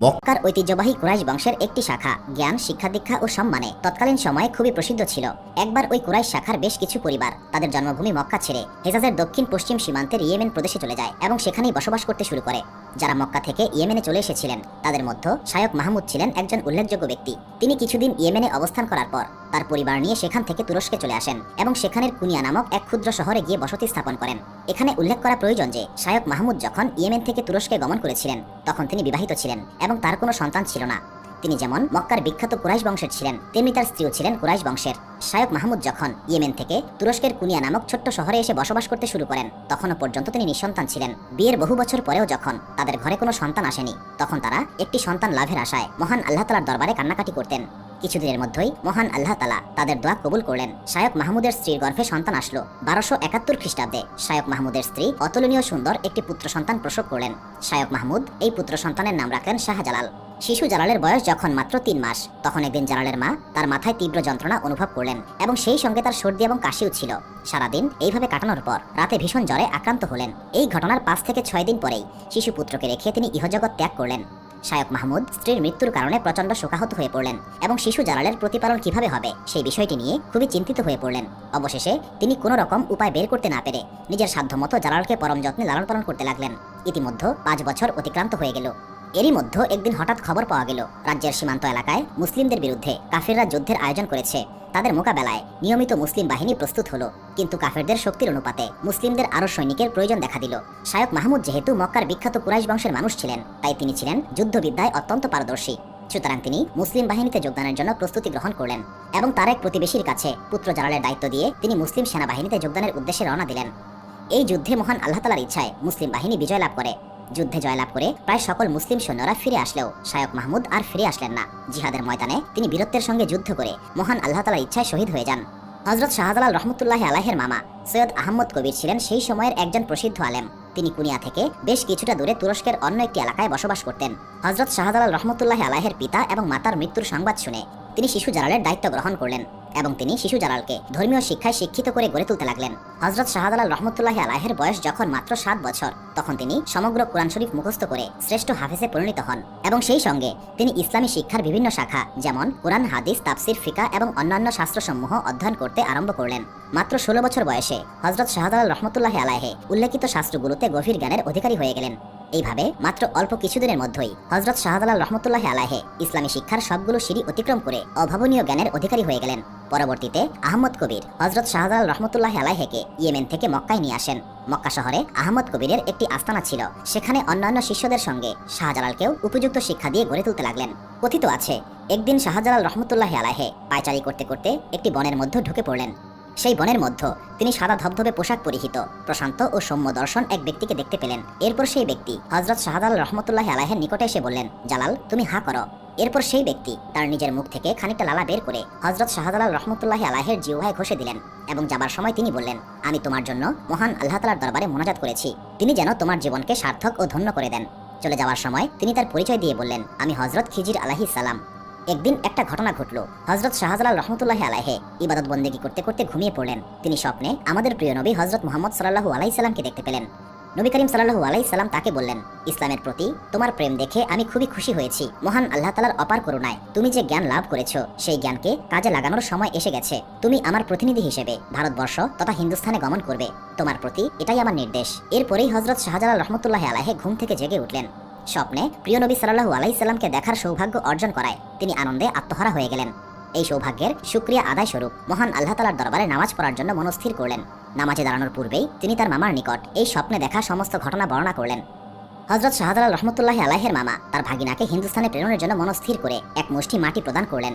মক্কার ঐতিহ্যবাহী কুরাইশ বংশের একটি শাখা, জ্ঞান, শিক্ষা, দীক্ষা ও সম্মানে তৎকালীন সময়ে খুবই প্রসিদ্ধ ছিল। একবার ওই কুরাইশ শাখার বেশ কিছু পরিবার তাদের জন্মভূমি মক্কা ছেড়ে হেজাজের দক্ষিণ পশ্চিম সীমান্তের ইয়েমেন প্রদেশে চলে যায় এবং সেখানেই বসবাস করতে শুরু করে। যারা মক্কা থেকে ইয়েমেনে চলে এসেছিলেন, তাদের মধ্যে শায়ক মাহমুদ ছিলেন একজন উল্লেখযোগ্য ব্যক্তি। তিনি কিছুদিন ইয়েমেনে অবস্থান করার পর তার পরিবার নিয়ে সেখান থেকে তুরস্কে চলে আসেন এবং সেখানের কুনিয়া নামক এক ক্ষুদ্র শহরে গিয়ে বসতি স্থাপন করেন। এখানে উল্লেখ করা প্রয়োজন যে শায়ক মাহমুদ যখন ইয়েমেন থেকে তুরস্কে গমন করেছিলেন, তখন তিনি বিবাহিত ছিলেন এবং তার কোনো সন্তান ছিল না। তিনি যেমন মক্কার বিখ্যাত কুরাইশ বংশের ছিলেন, তেমনি তার স্ত্রীও ছিলেন কুরাইশ বংশের। শায়ক মাহমুদ যখন ইয়েমেন থেকে তুরস্কের কুনিয়া নামক ছোট্ট শহরে এসে বসবাস করতে শুরু করেন, তখনও পর্যন্ত তিনি নিঃসন্তান ছিলেন। বিয়ের বহু বছর পরেও যখন তাদের ঘরে কোনো সন্তান আসেনি, তখন তারা একটি সন্তান লাভের আশায় মহান আল্লাহ তালার দরবারে কান্নাকাটি করতেন। কিছুদিনের মধ্যেই মহান আল্লাহ তালা তাদের দোয়া কবুল করলেন। শায়ক মাহমুদের স্ত্রীর গর্ভে সন্তান আসলো। বারোশো একাত্তর খ্রিস্টাব্দে শায়ক মাহমুদের স্ত্রী অতুলনীয় সুন্দর একটি পুত্র সন্তান প্রসব করলেন। শায়ক মাহমুদ এই পুত্র সন্তানের নাম রাখলেন শাহজালাল। শিশু জালালের বয়স যখন মাত্র তিন মাস, তখন একদিন জালালের মা তার মাথায় তীব্র যন্ত্রণা অনুভব করলেন এবং সেই সঙ্গে তার সর্দি এবং কাশিও ছিল। সারাদিন এইভাবে কাটানোর পর রাতে ভীষণ জ্বরে আক্রান্ত হলেন। এই ঘটনার পাঁচ থেকে ছয় দিন পরেই শিশু পুত্রকে রেখে তিনি ইহজগৎ ত্যাগ করলেন। শায়ক মাহমুদ স্ত্রীর মৃত্যুর কারণে প্রচণ্ড শোকাহত হয়ে পড়লেন এবং শিশু জালালের প্রতিপালন কীভাবে হবে সেই বিষয়টি নিয়ে খুবই চিন্তিত হয়ে পড়লেন। অবশেষে তিনি কোনো রকম উপায় বের করতে না পেরে নিজের সাধ্যমতো জালালকে পরম যত্নে লালন পালন করতে লাগলেন। ইতিমধ্যে পাঁচ বছর অতিক্রান্ত হয়ে গেল। এরই মধ্যে একদিন হঠাৎ খবর পাওয়া গেল, রাজ্যের সীমান্ত এলাকায় মুসলিমদের বিরুদ্ধে কাফিররা যুদ্ধের আয়োজন করেছে। তাদের মোকাবেলায় নিয়মিত মুসলিম বাহিনী প্রস্তুত হলো, কিন্তু কাফেরদের শক্তির অনুপাতে মুসলিমদের আরও সৈনিকের প্রয়োজন দেখা দিল। শায়ক মাহমুদ যেহেতু মক্কার বিখ্যাত কুরাইশ বংশের মানুষ ছিলেন, তাই তিনি ছিলেন যুদ্ধবিদ্যায় অত্যন্ত পারদর্শী। সুতরাং তিনি মুসলিম বাহিনীতে যোগদানের জন্য প্রস্তুতি গ্রহণ করলেন এবং তার এক প্রতিবেশীর কাছে পুত্র জালালের দায়িত্ব দিয়ে তিনি মুসলিম সেনাবাহিনীতে যোগদানের উদ্দেশ্যে রওনা দিলেন। এই যুদ্ধে মহান আল্লাহ তালার ইচ্ছায় মুসলিম বাহিনী বিজয় লাভ করে। যুদ্ধে জয়লাভ করে প্রায় সকল মুসলিম সৈন্যরা ফিরে আসলেও শায়ক মাহমুদ আর ফিরে আসলেন না। জিহাদের ময়দানে তিনি বীরত্বের সঙ্গে যুদ্ধ করে মহান আল্লাহ তালার ইচ্ছায় শহীদ হয়ে যান। হজরত শাহজালাল রহমতুল্লাহ আলাহের মামা সৈয়দ আহমদ কবির ছিলেন সেই সময়ের একজন প্রসিদ্ধ আলেম। তিনি কুনিয়া থেকে বেশ কিছুটা দূরে তুরস্কের অন্য একটি এলাকায় বসবাস করতেন। হজরত শাহজালাল রহমতুল্লাহ আলাহের পিতা এবং মাতার মৃত্যুর সংবাদ শুনে তিনি শিশু জালালের দায়িত্ব গ্রহণ করলেন। এবং তিনি শিশু জালালকে ধর্মীয় শিক্ষায় শিক্ষিত করে গড়ে তুলতে লাগলেন। হজরত শাহজালাল রহমতুল্লাহ আলাহের বয়স যখন মাত্র সাত বছর, তখন তিনি সমগ্র কোরআন শরীফ মুখস্থ করে শ্রেষ্ঠ হাফেজে পরিণত হন এবং সেই সঙ্গে তিনি ইসলামী শিক্ষার বিভিন্ন শাখা যেমন কোরআন, হাদিস, তাফসির, ফিকা এবং অন্যান্য শাস্ত্রসমূহ অধ্যয়ন করতে আরম্ভ করলেন। মাত্র ষোলো বছর বয়সে হজরত শাহজালাল রহমতুল্লাহ আলাহে উল্লেখিত শাস্ত্রগুলোতে গভীর জ্ঞানের অধিকারী হয়ে গেলেন। এইভাবে মাত্র অল্প কিছুদিনের মধ্যেই হজরত শাহজালাল রহমতুল্লাহ আলাহে ইসলামী শিক্ষার সবগুলো সিঁড়ি অতিক্রম করে অভাবনীয় জ্ঞানের অধিকারী হয়ে গেলেন। পরবর্তীতে আহমদ কবির হজরত শাহজালাল রহমতুল্লাহ আলাহেকে ইয়েমেন থেকে মক্কায় নিয়ে আসেন। মক্কা শহরে আহমদ কবিরের একটি আস্তানা ছিল। সেখানে অন্যান্য শিষ্যদের সঙ্গে শাহজালালকেও উপযুক্ত শিক্ষা দিয়ে গড়ে তুলতে লাগলেন। কথিত আছে, একদিন শাহজালাল রহমতুল্লাহ আলাহে পায়চারি করতে করতে একটি বনের মধ্যে ঢুকে পড়লেন। সেই বনের মধ্যে তিনি সাদা ধবধবে পোশাক পরিহিত, প্রশান্ত ও সৌম্য দর্শন এক ব্যক্তিকে দেখতে পেলেন। এরপর সেই ব্যক্তি হজরত শাহজালাল রহমতুল্লাহ আলাহের নিকটে এসে বললেন, জালাল, তুমি হা করো। এরপর সেই ব্যক্তি তার নিজের মুখ থেকে খানিকটা লালা বের করে হজরত শাহজালাল রহমতুল্লাহ আলাহের জিওহায় ঘষে দিলেন এবং যাবার সময় তিনি বললেন, আমি তোমার জন্য মহান আল্লাহ তালার দরবারে মোনাজাত করেছি। তিনি যেন তোমার জীবনকে সার্থক ও ধন্য করে দেন। চলে যাওয়ার সময় তিনি তার পরিচয় দিয়ে বললেন, আমি হজরত খিজির আলাহি সালাম। একদিন একটা ঘটনা ঘটল। হজরত শাহজালাল রহমতুল্লাহ আলাহে ইবাদত বন্দেগি করতে করতে ঘুমিয়ে পড়লেন। তিনি স্বপ্নে আমাদের প্রিয় নবী হজরত মোহাম্মদ সাল্লাহু আলাই সাল্লামকে দেখতে পেলেন। নবী করিম সাল্লাহু আলাই সাল্লাম তাকে বললেন, ইসলামের প্রতি তোমার প্রেম দেখে আমি খুবই খুশি হয়েছি। মহান আল্লাহ তালার অপার করুণায় তুমি যে জ্ঞান লাভ করেছ, সেই জ্ঞানকে কাজে লাগানোর সময় এসে গেছে। তুমি আমার প্রতিনিধি হিসেবে ভারতবর্ষ তথা হিন্দুস্থানে গমন করবে। তোমার প্রতি এটাই আমার নির্দেশ। এরপরেই হজরত শাহজালাল রহমতুল্লাহ আলাহে ঘুম থেকে জেগে উঠলেন। স্বপ্নে প্রিয় নবী সাল্লাহু আলাইসাল্লামকে দেখার সৌভাগ্য অর্জন করায় তিনি আনন্দে আত্মহারা হয়ে গেলেন। এই সৌভাগ্যের সুক্রিয়া আদায় স্বরূপ মহান আল্লাহ তালার দরবারে নামাজ পড়ার জন্য মনস্থির করলেন। নামাজে দাঁড়ানোর পূর্বেই তিনি তার মামার নিকট এই স্বপ্নে দেখা সমস্ত ঘটনা বর্ণনা করলেন। হজরত শাহজালাল রহমতুল্লাহ আলাহের মামা তার ভাগিনাকে হিন্দুস্তানে প্রেরণের জন্য মনস্থির করে এক মুষ্টি মাটি প্রদান করলেন।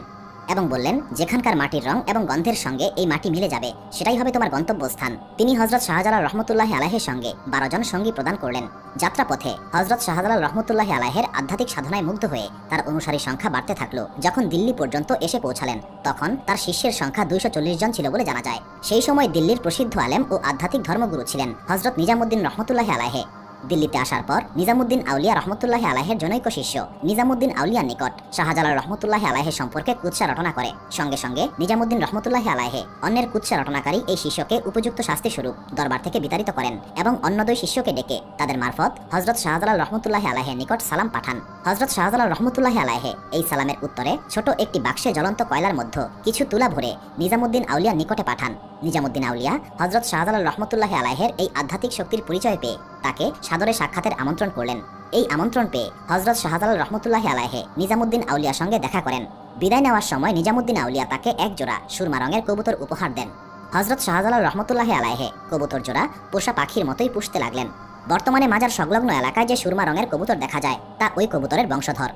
এবং বললেন, যেখানকার মাটির রং এবং গন্ধের সঙ্গে এই মাটি মিলে যাবে, সেটাই হবে তোমার গন্তব্যস্থান। তিনি হজরত শাহজালাল রহমতুল্লাহ আলাহের সঙ্গে বারো জন সঙ্গী প্রদান করলেন। যাত্রাপথে হজরত শাহজালাল রহমতুল্লাহ আলাহের আধ্যাত্মিক সাধনায় মুগ্ধ হয়ে তার অনুসারী সংখ্যা বাড়তে থাকল। যখন দিল্লি পর্যন্ত এসে পৌঁছালেন, তখন তার শিষ্যের সংখ্যা দুইশো চল্লিশ জন ছিল বলে জানা যায়। সেই সময় দিল্লির প্রসিদ্ধ আলেম ও আধ্যাত্মিক ধর্মগুরু ছিলেন হজরত নিজামুদ্দিন রহমতুল্লাহ আলাহে দিল্লিতে আসার পর নিজামুদ্দিন আউলিয়া রহমতুল্লাহ আলাহের জনৈক শিষ্য। নিজামুদ্দিন আউলিয়ার নিকট শাহজালাল রহমতুল্লাহ আলাহের সম্পর্কে কুৎসা রটনা করে। সঙ্গে সঙ্গে নিজামুদ্দিন রহমতুল্লাহ আলাহে অন্যের কুৎসা রটনাকারী এই শিষ্যকে উপযুক্ত শাস্তি স্বরূপ দরবার থেকে বিতাড়িত করেন এবং অন্য দুই শিষ্যকে ডেকে তাদের মারফত হজরত শাহজালাল রহমতুল্লাহ আলাহের নিকট সালাম পাঠান। হজরত শাহজালাল রহমতুল্লাহ আলাহে এই সালামের উত্তরে ছোট একটি বাক্সে জ্বলন্ত কয়লার মধ্যে কিছু তুলা ভরে নিজামুদ্দিন আউলিয়ার নিকটে পাঠান। নিজামুদ্দিন আউলিয়া হজরত শাহজালাল রহমতুল্লাহ আলাহের এই আধ্যাত্মিক শক্তির পরিচয় পেয়ে তাকে সাদরে সাক্ষাতের আমন্ত্রণ করলেন। এই আমন্ত্রণ পেয়ে হজরত শাহজালাল রহমতুল্লাহ আলাহে নিজামুদ্দিন আউলিয়ার সঙ্গে দেখা করেন। বিদায় নেওয়ার সময় নিজামুদ্দিন আউলিয়া তাকে এক জোড়া সুরমা রঙের কবুতর উপহার দেন। হজরত শাহজালাল রহমতুল্লাহ আলাহে কবুতর জোড়া পোষা পাখির মতোই পুষতে লাগলেন। বর্তমানে মাজার সংলগ্ন এলাকায় যে সুরমা রঙের কবুতর দেখা যায়, তা ওই কবুতরের বংশধর।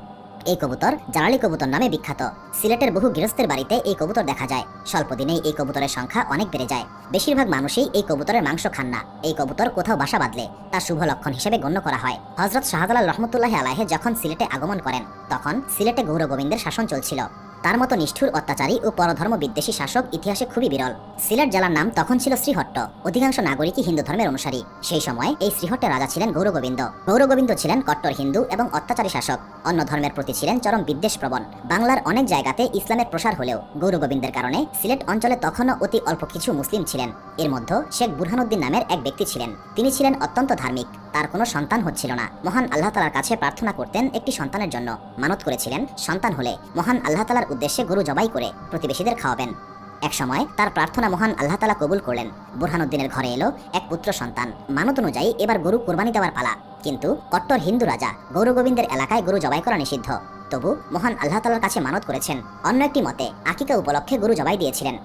এই কবুতর জালালি কবুতর নামে বিখ্যাত। সিলেটের বহু গৃহস্থের বাড়িতে এই কবুতর দেখা যায়। স্বল্প দিনেই এই কবুতরের সংখ্যা অনেক বেড়ে যায়। বেশিরভাগ মানুষই এই কবুতরের মাংস খান না। এই কবুতর কোথাও বাসা বাঁধলে তা শুভ লক্ষণ হিসেবে গণ্য করা হয়। হজরত শাহজালাল রহমতুল্লাহ আলাহে যখন সিলেটে আগমন করেন, তখন সিলেটে গৌর গোবিন্দের শাসন চলছিল। তার মতো নিষ্ঠুর অত্যাচারী ও পরধর্ম বিদ্বেষী শাসক ইতিহাসে খুবই বিরল। সিলেট জেলার নাম তখন ছিল শ্রীহট্ট। অধিকাংশ নাগরিকই হিন্দু ধর্মের অনুসারী। সেই সময় এই শ্রীহট্টের রাজা ছিলেন গৌরগোবিন্দ। গৌরগোবিন্দ ছিলেন কট্টর হিন্দু এবং অত্যাচারী শাসক। অন্য ধর্মের প্রতি ছিলেন চরম বিদ্বেষ প্রবণ বাংলার অনেক জায়গাতে ইসলামের প্রসার হলেও গৌরগোবিন্দের কারণে সিলেট অঞ্চলে তখনও অতি অল্প কিছু মুসলিম ছিলেন। এর মধ্যে শেখ বুরহানুদ্দিন নামের এক ব্যক্তি ছিলেন। তিনি ছিলেন অত্যন্ত ধার্মিক। তার কোনো সন্তান হচ্ছিল না। মহান আল্লাহ তালার কাছে প্রার্থনা করতেন একটি সন্তানের জন্য। মানত করেছিলেন, সন্তান হলে মহান আল্লাহ তালার উদ্দেশ্যে গরু জবাই করে প্রতিবেশীদের খাওয়াবেন। এক সময় তার প্রার্থনা মহান আল্লাহ তালা কবুল করলেন। বুরহানুদ্দিনের ঘরে এলো এক পুত্র সন্তান। মানত অনুযায়ী এবার গরু কোরবানি দেওয়ার পালা। কিন্তু কট্টর হিন্দু রাজা গৌরগোবিন্দের এলাকায় গরু জবাই করা নিষিদ্ধ। তবু মহান আল্লাহ তালার কাছে মানত করেছেন। অন্য একটি মতে, আকিকা উপলক্ষে গরু জবাই দিয়েছিলেন।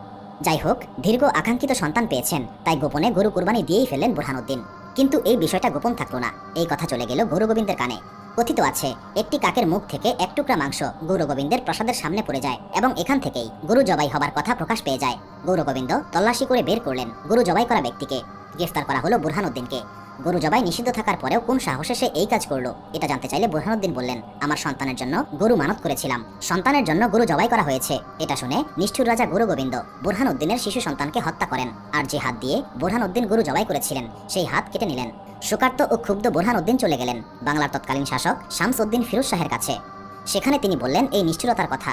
যাই হোক, দীর্ঘ আকাঙ্ক্ষিত সন্তান পেয়েছেন। তাই গোপনে গরু কুরবানি দিয়েই ফেললেন বুরহানুদ্দিন কিন্তু এই বিষয়টা গোপন থাকল না। এই কথা চলে গেল গৌরগোবিন্দের কানে। কথিত আছে, একটি কাকের মুখ থেকে এক টুকরা মাংস গৌরগোবিন্দের প্রসাদের সামনে পড়ে যায় এবং এখান থেকেই গরু জবাই হবার কথা প্রকাশ পেয়ে যায়। গৌরগোবিন্দ তল্লাশি করে বের করলেন গরু জবাই করা ব্যক্তিকে। গ্রেফতার করা হলো বুরহানুদ্দিনকে। গরু জবাই নিষিদ্ধ থাকার পরেও কোন সাহসে সে এই কাজ করল? এটা জানতে চাইলে বুরহানুদ্দিন বললেন, আমার সন্তানের জন্য গরু মানত করেছিলাম। সন্তানের জন্য গরু জবাই করা হয়েছে। এটা শুনে নিষ্ঠুর রাজা গুরু গোবিন্দ বুরহানুদ্দিনের শিশু সন্তানকে হত্যা করেন। আর যে হাত দিয়ে বুরহানুদ্দিন গরু জবাই করেছিলেন, সেই হাত কেটে নিলেন। শোকার্ত ও ক্ষুব্ধ বুরহানুদ্দিন চলে গেলেন, বাংলার তৎকালীন শাসক শামস উদ্দিন ফিরোজ শাহের কাছে। সেখানে তিনি বললেন এই নিষ্ঠুরতার কথা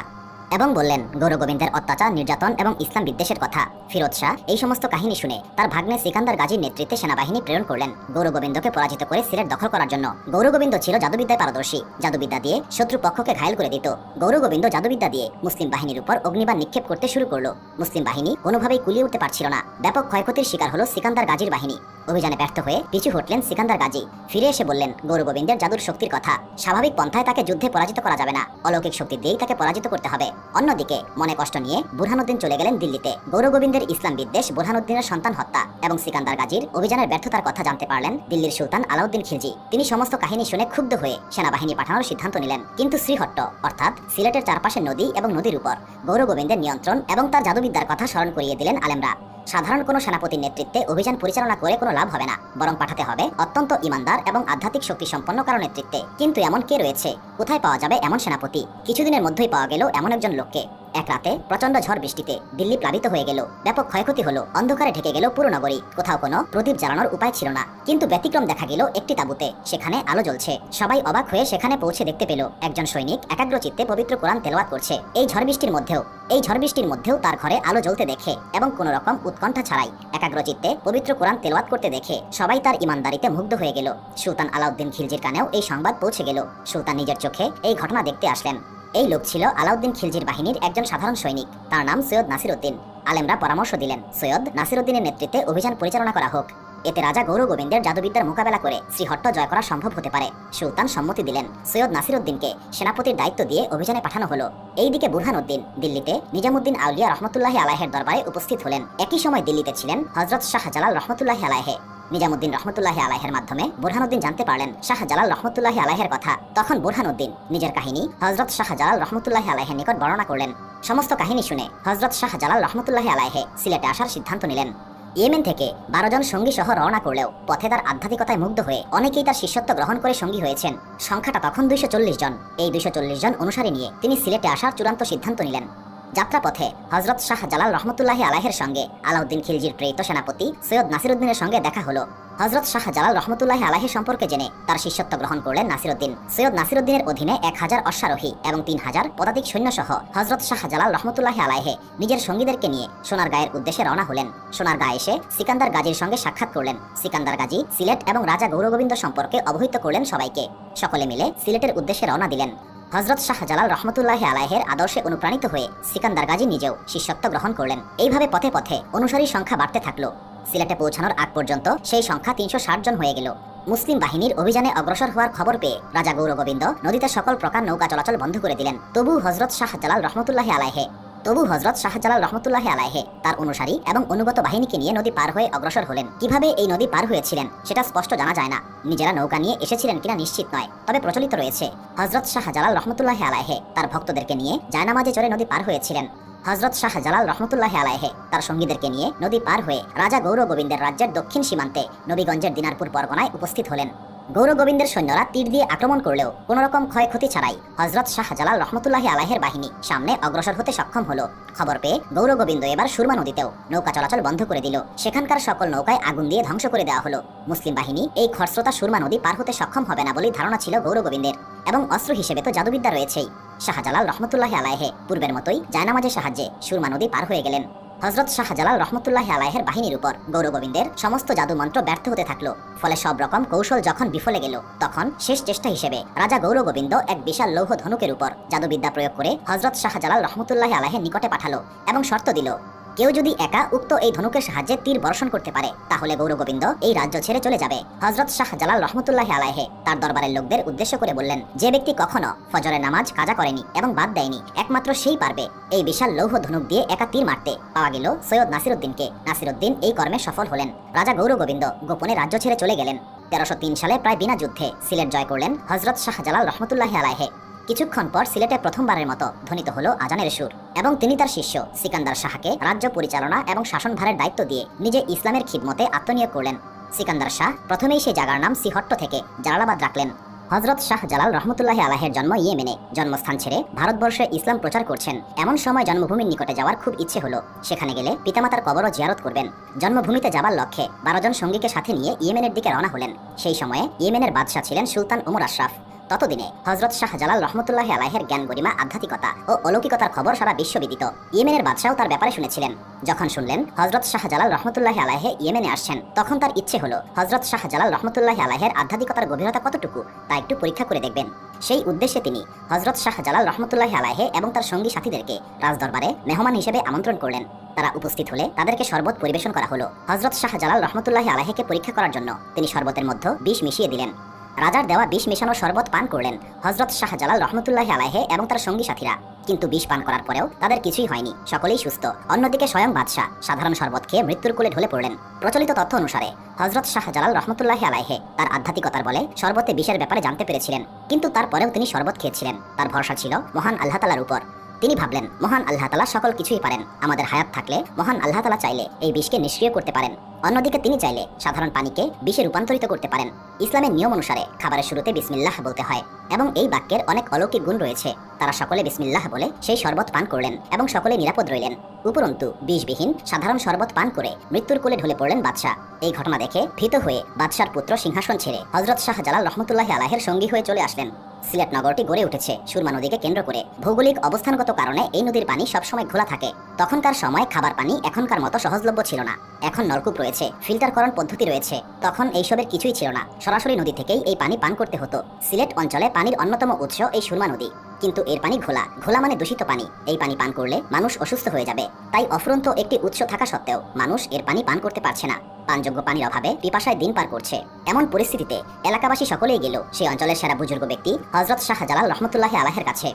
এবং বললেন গৌরগোবিন্দের অত্যাচার, নির্যাতন এবং ইসলাম বিদ্বেষের কথা। ফিরোজ শাহ এই সমস্ত কাহিনী শুনে তার ভাগ্নে সিকান্দার গাজীর নেতৃত্বে সেনাবাহিনী প্রেরণ করলেন গৌরগোবিন্দকে পরাজিত করে সিলেট দখল করার জন্য। গৌরগোবিন্দ ছিল জাদুবিদ্যায় পারদর্শী। জাদুবিদ্যা দিয়ে শত্রু পক্ষকে ঘায়ল করে দিত। গৌরগোবিন্দ জাদুবিদ্যা দিয়ে মুসলিম বাহিনীর উপর অগ্নিবাণ নিক্ষেপ করতে শুরু করল। মুসলিম বাহিনী কোনোভাবেই কুলিয়ে উঠতে পারছিল না। ব্যাপক ক্ষয়ক্ষতির শিকার হলো সিকান্দার গাজীর বাহিনী। অভিযানে ব্যর্থ হয়ে পিছু হটলেন সিকান্দার গাজী। ফিরে এসে বললেন, গৌর গোবিন্দের জাদুর শক্তির কথা। স্বাভাবিক পন্থায় তাকে যুদ্ধে পরাজিত করা যাবে না। অলৌকিক শক্তি দিয়েই তাকে পরাজিত করতে হবে। অন্যদিকে, মনে কষ্ট নিয়ে বুরহানুদ্দিন চলে গেলেন দিল্লিতে। গৌর গোবিন্দের ইসলাম বিদ্বেষ, বুরহানুদ্দিনের সন্তান হত্যা এবং সিকান্দার গাজীর অভিযানের ব্যর্থতার কথা জানতে পারলেন দিল্লির সুলতান আলাউদ্দিন খিলজি। তিনি সমস্ত কাহিনী শুনে ক্ষুব্ধ হয়ে সেনাবাহিনী পাঠানোর সিদ্ধান্ত নিলেন। কিন্তু শ্রীহট্ট, অর্থাৎ সিলেটের চারপাশে নদী এবং নদীর উপর, গৌর গোবিন্দের নিয়ন্ত্রণ এবং তার জাদুবিদ্যার কথা স্মরণ করিয়ে দিলেন আলেমরা। সাধারণ কোনো সেনাপতির নেতৃত্বে অভিযান পরিচালনা করে কোনো লাভ হবে না, বরং পাঠাতে হবে অত্যন্ত ইমানদার এবং আধ্যাত্মিক শক্তি সম্পন্ন কারও নেতৃত্বে। কিন্তু এমন কে রয়েছে? কোথায় পাওয়া যাবে এমন সেনাপতি? কিছুদিনের মধ্যেই পাওয়া গেল এমন একজন লোককে। এক রাতে প্রচণ্ড ঝড় বৃষ্টিতে দিল্লি প্লাবিত হয়ে গেল। ব্যাপক ক্ষয়ক্ষতি হলো, অন্ধকারে ঢেকে গেল পুরো নগরী। কোথাও কোনো প্রদীপ জ্বালানোর উপায় ছিল না। কিন্তু ব্যতিক্রম দেখা গেল একটি তাঁবুতে। সেখানে আলো জ্বলছে। সবাই অবাক হয়ে সেখানে পৌঁছে দেখতে পেল, একজন সৈনিক একাগ্র চিত্তে পবিত্র কোরআন তেলাওয়াত করছে। এই ঝড় বৃষ্টির মধ্যেও এই ঝড় বৃষ্টির মধ্যেও তার ঘরে আলো জ্বলতে দেখে এবং কোন রকম উৎকণ্ঠা ছাড়াই একাগ্র চিত্তে পবিত্র কোরআন তেলাওয়াত করতে দেখে সবাই তার ইমানদারিতে মুগ্ধ হয়ে গেল। সুলতান আলাউদ্দিন খিলজির কানেও এই সংবাদ পৌঁছে গেল। সুলতান নিজের চোখে এই ঘটনা দেখতে আসলেন। এই লোক ছিল আলাউদ্দিন খিলজির বাহিনীর একজন সাধারণ সৈনিক। তার নাম সৈয়দ নাসির উদ্দিন আলেমরা পরামর্শ দিলেন, সৈয়দ নাসির উদ্দিনের নেতৃত্বে অভিযান পরিচালনা করা হোক। এতে রাজা গৌর গোবিন্দের জাদুবিদ্যার মোকাবেলা করে শ্রীহট্ট জয় করা সম্ভব হতে পারে, সুলতান সম্মতি দিলেন। সৈয়দ নাসির উদ্দিনকে সেনাপতির দায়িত্ব দিয়ে অভিযানে পাঠানো হলো। এইদিকে বুরহান উদ্দিন দিল্লিতে নিজামুদ্দিন আউলিয়া রহমতুল্লাহ আলাহের দরবারে উপস্থিত হলেন। একই সময় দিল্লিতে ছিলেন হজরত শাহজালাল রহমতুল্লাহ আলাহে নিজামুদ্দিন রহমতুল্লাহ আলাহের মাধ্যমে বুরহানুদ্দিন জানতে পারলেন শাহজালাল রহমতুল্লাহ আলাহের কথা। তখন বুরহানুদ্দিন নিজের কাহিনী হজরত শাহজালাল রহমতুল্লাহ আলাহের নিকট বর্ণনা করলেন। সমস্ত কাহিনী শুনে হজরত শাহজালাল রহমতুল্লাহ আলাহে সিলেটে আসার সিদ্ধান্ত নিলেন। ইয়েমেন থেকে বারো জন সঙ্গী সহ রওনা করলেও পথে তার আধ্যাত্মিকতায় মুগ্ধ হয়ে অনেকেই তার শিষ্যত্ব গ্রহণ করে সঙ্গী হয়েছেন। সংখ্যাটা তখন দুইশো চল্লিশ জন। এই দুইশো চল্লিশ জন অনুসারী নিয়ে তিনি সিলেটে আসার চূড়ান্ত সিদ্ধান্ত নিলেন। যাত্রাপথে হজরত শাহ জালাল রহমতুল্লাহ আলাহের সঙ্গে আলাউদ্দিন খিলজির প্রেরিত সেনাপতি সৈয়দ নাসিরুদ্দিনের সঙ্গে দেখা হলো। হজরত শাহ জালাল রহমতুল্লাহ আলাহি সম্পর্কে জেনে তার শিষ্যত্ব গ্রহণ করলেন নাসিরুদ্দিন। সৈয়দ নাসিরুদ্দিনের অধীনে এক হাজার অশ্বারোহী এবং তিন হাজার পদাতিক সৈন্যসহ হজরত শাহ জালাল রহমতুল্লাহ আলাহে নিজের সঙ্গীদেরকে নিয়ে সোনার গায়ের উদ্দেশ্যে রওনা হলেন। সোনার গায়ে এসে সিকান্দার গাজীর সঙ্গে সাক্ষাৎ করলেন। সিকান্দার গাজী, সিলেট এবং রাজা গৌরগোবিন্দ সম্পর্কে অবহিত করলেন সবাইকে। সকলে মিলে সিলেটের উদ্দেশ্যে রওনা দিলেন। হজরত শাহ জালাল রহমতুল্লাহ আলাহের আদর্শে অনুপ্রাণিত হয়ে সিকান্দার গাজী নিজেও শিষ্যত্ব গ্রহণ করলেন। এইভাবে পথে পথে অনুসারী সংখ্যা বাড়তে থাকল। সিলেটে পৌঁছানোর আগ পর্যন্ত সেই সংখ্যা তিনশো ষাট জন হয়ে গেল। মুসলিম বাহিনীর অভিযানে অগ্রসর হওয়ার খবর পেয়ে রাজা গৌরগোবিন্দ নদীতে সকল প্রকার নৌকা চলাচল বন্ধ করে দিলেন। তবু হজরত শাহ জালাল রহমতুল্লাহ আলাহে তবু হজরত শাহজালাল রহমতুল্লাহ আলাহে তার অনুসারী এবং অনুগত বাহিনীকে নিয়ে নদী পার হয়ে অগ্রসর হলেন। কীভাবে এই নদী পার হয়েছিলেন সেটা স্পষ্ট জানা যায় না। নিজেরা নৌকা নিয়ে এসেছিলেন কিনা নিশ্চিত নয়, তবে প্রচলিত রয়েছে। হজরত শাহজালাল রহমতুল্লাহ আলাহে তার ভক্তদেরকে নিয়ে জায়নামাজে চড়ে নদী পার হয়েছিলেন। হজরত শাহ জালাল রহমতুল্লাহ আলাহে তার সঙ্গীদেরকে নিয়ে নদী পার হয়ে রাজা গৌর গোবিন্দের রাজ্যের দক্ষিণ সীমান্তে নবীগঞ্জের দিনারপুর পরগনায় উপস্থিত হলেন। গৌর গোবিন্দের সৈন্যরা তীর দিয়ে আক্রমণ করলেও কোন রকম ক্ষয়ক্ষতি ছাড়াই হজরত শাহ জালাল রহমতুল্লাহ আলাহের বাহিনী সামনে অগ্রসর হতে সক্ষম হলো। খবর পেয়ে গৌর গোবিন্দ এবার সুরমা নদীতেও নৌকা চলাচল বন্ধ করে দিল। সেখানকার সকল নৌকায় আগুন দিয়ে ধ্বংস করে দেওয়া হলো। মুসলিম বাহিনী এই খরস্রোতা সুরমা নদী পার হতে সক্ষম হবে না বলেই ধারণা ছিল গৌর গোবিন্দের এবং অস্ত্র হিসেবে তো জাদুবিদ্যা রয়েছেই। শাহজালাল রহমতুল্লাহ আলাহে পূর্বের মতোই জায়নামাজের সাহায্যে সুরমা নদী পার হয়ে গেলেন। হজরত শাহজালাল রহমতুল্লাহ আলাহের বাহিনীর উপর গৌরগোবিন্দের সমস্ত জাদু মন্ত্র ব্যর্থ হতে থাকল। ফলে সব রকম কৌশল যখন বিফলে গেল, তখন শেষ চেষ্টা হিসেবে রাজা গৌরগোবিন্দ এক বিশাল লৌহ ধনুকের উপর জাদুবিদ্যা প্রয়োগ করে হজরত শাহজালাল রহমতুল্লাহ আলাহের নিকটে পাঠালো এবং শর্ত দিল কেউ যদি একা উক্ত এই ধনুকের সাহায্যে তীর বর্ষণ করতে পারে, তাহলে গৌরগোবিন্দ এই রাজ্য ছেড়ে চলে যাবে। হজরত শাহ জালাল রহমতুল্লাহ আলাহে তার দরবারের লোকদের উদ্দেশ্য করে বললেন, যে ব্যক্তি কখনো ফজরের নামাজ কাজা করেনি এবং বাদ দেয়নি, একমাত্র সেই পারবে। এই বিশাল লৌহ ধনুক দিয়ে একা তীর মারতে পাওয়া গেল সৈয়দ নাসিরুদ্দিনকে। নাসিরুদ্দিন এই কর্মে সফল হলেন। রাজা গৌরগোবিন্দ গোপনে রাজ্য ছেড়ে চলে গেলেন। তেরোশো সালে প্রায় বিনা যুদ্ধে সিলেট জয় করলেন হজরত শাহ জালাল রহমতুল্লাহ আলাহে কিছুক্ষণ পর সিলেটে প্রথমবারের মতো ধ্বনিত হলো আজানের সুর, এবং তিনি তার শিষ্য সিকান্দার শাহকে রাজ্য পরিচালনা এবং শাসনভারের দায়িত্ব দিয়ে নিজে ইসলামের খিদমতে আত্মনিয়োগ করলেন। সিকান্দার শাহ প্রথমেই সেই জায়গার নাম সিহট্ট থেকে জালালাবাদ রাখলেন। হজরত শাহ জালাল রহমতুল্লাহ আলাহের জন্ম ইয়েমেনে, জন্মস্থান ছেড়ে ভারতবর্ষে ইসলাম প্রচার করছেন। এমন সময় জন্মভূমির নিকটে যাওয়ার খুব ইচ্ছে হলো, সেখানে গেলে পিতামাতার কবরও জিয়ারত করবেন। জন্মভূমিতে যাবার লক্ষ্যে বারো জন সঙ্গীকে সাথে নিয়ে ইয়েমেনের দিকে রওনা হলেন। সেই সময়ে ইয়েমেনের বাদশাহ ছিলেন সুলতান উমর আশরাফ। ততদিনে হজরত শাহ জালাল রহমতুল্লাহ আলাহের জ্ঞান গরিমা, আধ্যাত্মিকতা ও অলৌকিকতার খবর সারা বিশ্ববিদিত ইয়েমেনের বাদশাহ তার ব্যাপারে শুনেছিলেন। যখন শুনলেন হজরত শাহ জালাল রহমতুল্লাহ আলাহে ইয়েমেনে আসছেন, তখন তার ইচ্ছে হলো হজরত শাহ জালাল রহমতুল্লাহ আলাহের আধ্যাত্মিকতার গভীরতা কতটুকু তা একটু পরীক্ষা করে দেখবেন। সেই উদ্দেশ্যে তিনি হজরত শাহ জালাল রহমতুল্লাহ আলাহে এবং তার সঙ্গী সাথীদেরকে রাজদরবারে মেহমান হিসেবে আমন্ত্রণ করলেন। তারা উপস্থিত হলে তাদেরকে শরবত পরিবেশন করা হলো। হজরত শাহ জালাল রহমতুল্লাহ আলাহেকে পরীক্ষা করার জন্য তিনি শরবতের মধ্যে বিষ মিশিয়ে দিলেন। রাজার দেওয়া বিষ মেশানো শরবত পান করলেন হজরত শাহ জালাল রহমতুল্লাহ আলাহে এবং তার সঙ্গী সাথীরা। কিন্তু বিষ পান করার পরেও তাদের কিছুই হয়নি, সকলেই সুস্থ। অন্যদিকে স্বয়ং বাদশাহ সাধারণ শরবত খেয়ে মৃত্যুর কোলে ঢলে পড়লেন। প্রচলিত তথ্য অনুসারে হজরত শাহ জালাল রহমতুল্লাহ আলাহে তার আধ্যাত্মিকতার বলে শরবতে বিষের ব্যাপারে জানতে পেরেছিলেন। কিন্তু তারপরেও তিনি শরবত খেয়েছিলেন। তার ভরসা ছিল মহান আল্লাহ তালার উপর। তিনি ভাবলেন, মহান আল্লাহ তালা সকল কিছুই পারেন। আমাদের হায়াত থাকলে মহান আল্লাহ তালা চাইলে এই বিষকে নিষ্ক্রিয় করতে পারেন। অন্যদিকে তিনি চাইলে সাধারণ পানিকে বিষে রূপান্তরিত করতে পারেন। ইসলামের নিয়ম অনুসারে খাবারের শুরুতে বিসমিল্লাহ বলতে হয় এবং এই বাক্যের অনেক অলৌকিক গুণ রয়েছে। তারা সকলে বিসমিল্লাহ বলে সেই শরবত পান করলেন এবং সকলে নিরাপদ রইলেন। উপরন্তু, বিষবিহীন, সাধারণ শরবত পান করে মৃত্যুর কোলে ঢলে পড়লেন বাদশাহ। এই ঘটনা দেখে ভীত হয়ে বাদশার পুত্র সিংহাসন ছেড়ে হজরত শাহ জালাল রহমতুল্লাহ আলাহের সঙ্গী হয়ে চলে আসলেন। সিলেট নগরটি গড়ে উঠেছে সুরমা নদীকে কেন্দ্র করে। ভৌগোলিক অবস্থানগত কারণে এই নদীর পানি সবসময় ঘোলা থাকে। তখনকার সময় খাবার পানি এখনকার মতো সহজলভ্য ছিল না। এখন নলকূপ রয়েছে, ফিল্টারকরণ পদ্ধতি রয়েছে, তখন এইসবের কিছুই ছিল না। সরাসরি নদী থেকেই এই পানি পান করতে হতো। সিলেট অঞ্চলে পানির অন্যতম উৎস এই সুরমা নদী। কিন্তু এর পানি ঘোলা। ঘোলা মানে দূষিত পানি। এই পানি পান করলে মানুষ অসুস্থ হয়ে যাবে। তাই অফুরন্ত একটি উৎস থাকা সত্ত্বেও মানুষ এর পানি পান করতে পারছে না। পানযোগ্য পানির অভাবে পিপাসায় দিন পার করছে। এমন পরিস্থিতিতে এলাকাবাসী সকলেই গেল সেই অঞ্চলের সেরা বুজুর্গ ব্যক্তি হজরত শাহ জালাল রহমতুল্লাহ আলাহের কাছে।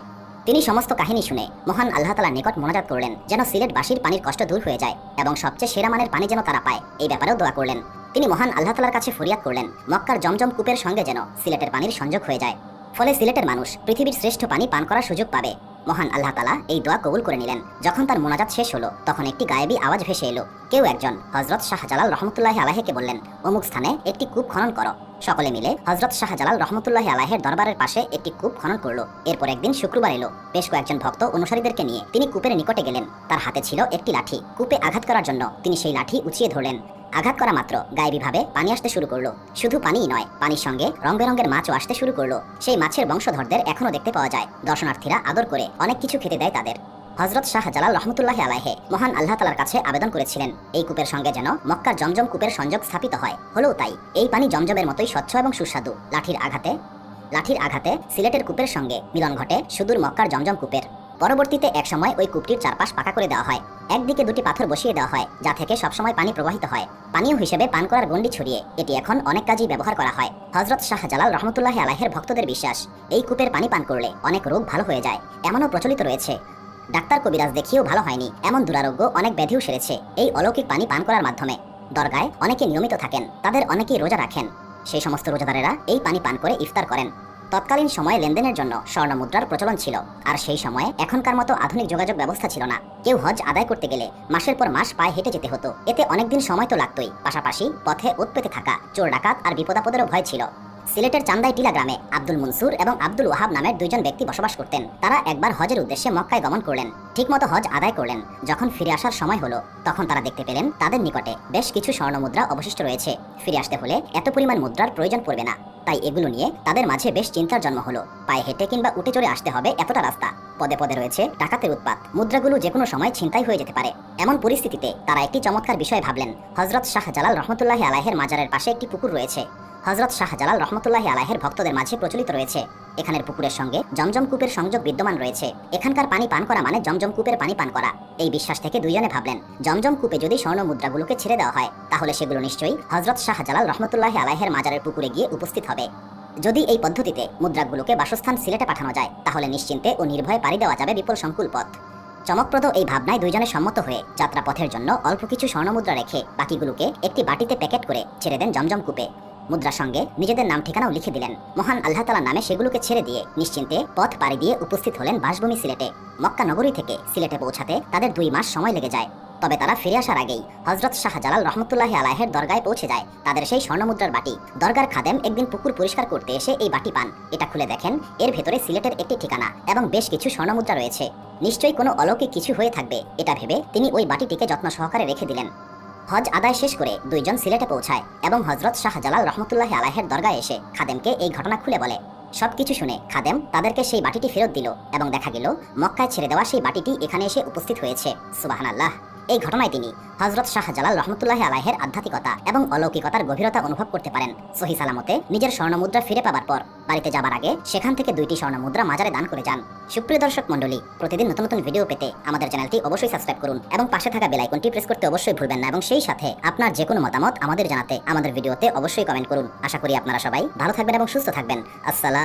তিনি সমস্ত কাহিনী শুনে মহান আল্লাহ তালার নিকট মোনাজাত করলেন যেন সিলেটবাসীর পানির কষ্ট দূর হয়ে যায় এবং সবচেয়ে সেরা মানের পানি যেন তারা পায়, এই ব্যাপারেও দোয়া করলেন। তিনি মহান আল্লাহ তালার কাছে ফরিয়াদ করলেন, মক্কার জমজম কূপের সঙ্গে যেন সিলেটের পানির সংযোগ হয়ে যায়। ফলে সিলেটের মানুষ পৃথিবীর শ্রেষ্ঠ পানি পান করার সুযোগ পাবে। মহান আল্লাহ তালা এই দোয়া কবুল করে নিলেন। যখন তার মোনাজাত শেষ হলো, তখন একটি গায়েবী আওয়াজ ভেসে এলো। কেউ একজন হজরত শাহজালাল রহমতুল্লাহ আলাহেকে বললেন, অমুক স্থানে একটি কূপ খনন করো। সকলে মিলে হজরত শাহজালাল রহমতুল্লাহ আলাহের দরবারের পাশে একটি কূপ খনন করল। এরপর একদিন শুক্রবার এলো। বেশ কয়েকজন ভক্ত অনুসারীদেরকে নিয়ে তিনি কূপের নিকটে গেলেন। তার হাতে ছিল একটি লাঠি। কূপে আঘাত করার জন্য তিনি সেই লাঠি উঁচিয়ে ধরলেন। আঘাত করা মাত্র গায়েবীভাবে পানি আসতে শুরু করল। শুধু পানিই নয়, পানির সঙ্গে রং বেরঙের মাছও আসতে শুরু করল। সেই মাছের বংশধরদের এখনও দেখতে পাওয়া যায়, দর্শনার্থীরা আদর করে অনেক কিছু খেতে দেয় তাদের। হজরত শাহ জালাল রহমতুল্লাহ আলাহে মহান আল্লাহ তালার কাছে আবেদন করেছিলেন, এই কূপের সঙ্গে যেন মক্কার জমজম কূপের সংযোগ স্থাপিত হয়। হলেও তাই, এই পানি জমজমের মতোই স্বচ্ছ এবং সুস্বাদু। লাঠির আঘাতে লাঠির আঘাতে সিলেটের কূপের সঙ্গে মিলন ঘটে সুদূর মক্কার জমজম কূপের। পরবর্তীতে একসময় ওই কূপটির চারপাশ পাকা করে দেওয়া হয়। একদিকে দুটি পাথর বসিয়ে দেওয়া হয়, যা থেকে সবসময় পানি প্রবাহিত হয়। পানীয় হিসেবে পান করার গণ্ডি ছড়িয়ে, এটি এখন অনেক কাজেই ব্যবহার করা হয়। হজরত শাহ জালাল রহমতুল্লাহ আলাহের ভক্তদের বিশ্বাস, এই কূপের পানি পান করলে অনেক রোগ ভালো হয়ে যায়, এমনও প্রচলিত রয়েছে। ডাক্তার কবিরাজ দেখিয়েও ভালো হয়নি, এমন দুরারোগ্য অনেক ব্যাধিও সেরেছে, এই অলৌকিক পানি পান করার মাধ্যমে। দরগায় অনেকে নিয়মিত থাকেন, তাদের অনেকেই রোজা রাখেন। সেই সমস্ত রোজাদারেরা এই পানি পান করে ইফতার করেন। তৎকালীন সময়ে লেনদেনের জন্য স্বর্ণ মুদ্রার প্রচলন ছিল, আর সেই সময়ে এখনকার মতো আধুনিক যোগাযোগ ব্যবস্থা ছিল না। কেউ হজ আদায় করতে গেলে মাসের পর মাস পায়ে হেঁটে যেতে হতো। এতে অনেকদিন সময় তো লাগতোই। পাশাপাশি পথে উৎপেতে থাকা, চোর ডাকাত আর বিপদাপদেরও ভয় ছিল। সিলেটের চান্দাই টিলা গ্রামে আব্দুল মনসুর এবং আব্দুল ওয়াহাব নামের দুইজন ব্যক্তি বসবাস করতেন। তারা একবার হজের উদ্দেশ্যে মক্কায় গমন করলেন। ঠিকমতো হজ আদায় করলেন। যখন ফিরে আসার সময় হলো, তখন তারা দেখতে পেলেন তাদের নিকটে বেশ কিছু স্বর্ণ মুদ্রা অবশিষ্ট রয়েছে। ফিরে আসতে হলে এত পরিমাণ মুদ্রার প্রয়োজন পড়বে না। তাই এগুলো নিয়ে তাদের মাঝে বেশ চিন্তার জন্ম হলো। পায়ে হেঁটে কিংবা উঠে চড়ে আসতে হবে এতটা রাস্তা। পদে পদে রয়েছে ডাকাতের উৎপাত। মুদ্রাগুলো যে কোনো সময় ছিনতাই হয়ে যেতে পারে। এমন পরিস্থিতিতে তারা একটি চমৎকার বিষয় ভাবলেন। হজরত শাহ জালাল রহমতুল্লাহ আলাহের মাজারের পাশে একটি পুকুর রয়েছে। হজরত শাহ জালাল রহমতুল্লাহ আলাহের ভক্তদের মাঝে প্রচলিত রয়েছে। এখানের পুকুরের সঙ্গে জমজম কূপের সংযোগ বিদ্যমান রয়েছে। এখানকার পানি পান করা মানে জমজম কূপের পানি পান করা। এই বিশ্বাস থেকে দুইজনে ভাবলেন, জমজম কূপে যদি স্বর্ণ মুদ্রাগুলোকে ছেড়ে দেওয়া হয়, তাহলে সেগুলো নিশ্চয়ই হজরত শাহ জালাল রহমতুল্লাহ আলাহের মাজারের পুকুরে গিয়ে উপস্থিত হবে। যদি এই পদ্ধতিতে মুদ্রাগুলোকে বাসস্থান সিলেটে পাঠানো যায়, তাহলে নিশ্চিন্তে ও নির্ভয়ে পাড়ি দেওয়া যাবে বিপুল সংকুল পথ। চমকপ্রদ এই ভাবনায় দুইজনে সম্মত হয়ে যাত্রাপথের জন্য অল্প কিছু স্বর্ণমুদ্রা রেখে বাকিগুলোকে একটি বাটিতে প্যাকেট করে ছেড়ে দেন জমজম কূপে। মুদ্রার সঙ্গে নিজেদের নাম ঠিকানাও লিখে দিলেন। মহান আল্লাহ তালার নামে সেগুলোকে ছেড়ে দিয়ে নিশ্চিন্তে পথ পাড়ি দিয়ে উপস্থিত হলেন বাসভূমি সিলেটে। মক্কা নগরী থেকে সিলেটে পৌঁছাতে তাদের দুই মাস সময় লেগে যায়। তবে তারা ফিরে আসার আগেই হজরত শাহ জালাল রহমতুল্লাহ আলাহের দরগায় পৌঁছে যায়। তাদের সেই স্বর্ণমুদ্রার বাটি। দরগার খাদেম একদিন পুকুর পরিষ্কার করতে এসে এই বাটি পান। এটা খুলে দেখেন, এর ভেতরে সিলেটের একটি ঠিকানা এবং বেশ কিছু স্বর্ণমুদ্রা রয়েছে। নিশ্চয়ই কোনো অলৌকিক কিছু হয়ে থাকবে, এটা ভেবে তিনি ওই বাটিটিকে যত্ন সহকারে রেখে দিলেন। হজ আদায় শেষ করে দুইজন সিলেটে পৌঁছায় এবং হজরত শাহ জালাল রহমতুল্লাহ আলাহের দরগায় এসে খাদেমকে এই ঘটনা খুলে বলে। সব কিছু শুনে খাদেম তাদেরকে সেই বাটিটি ফেরত দিল এবং দেখা গেল, মক্কায় ছেড়ে দেওয়া সেই বাটিটি এখানে এসে উপস্থিত হয়েছে। সুবাহান আল্লাহ এই ঘটনায় তিনি হজরত শাহ জালাল রহমতুল্লাহ আলাহের আধ্যাত্মিকতা এবং অলৌকিকতার গভীরতা অনুভব করতে পারেন। সহি সালামতে নিজের স্বর্ণমুদ্রা ফিরে পাবার পর বাড়িতে যাবার আগে সেখান থেকে দুইটি স্বর্ণমুদ্রা মাজারে দান করে যান। সুপ্রিয় দর্শক মণ্ডলী, প্রতিদিন নতুন নতুন ভিডিও পেতে আমাদের চ্যানেলটি অবশ্যই সাবস্ক্রাইব করুন এবং পাশে থাকা বেল আইকনটি প্রেস করতে অবশ্যই ভুলবেন না এবং সেই সাথে আপনার যে কোনো মতামত আমাদের জানাতে আমাদের ভিডিওতে অবশ্যই কমেন্ট করুন। আশা করি আপনারা সবাই ভালো থাকবেন এবং সুস্থ থাকবেন। আসসালাম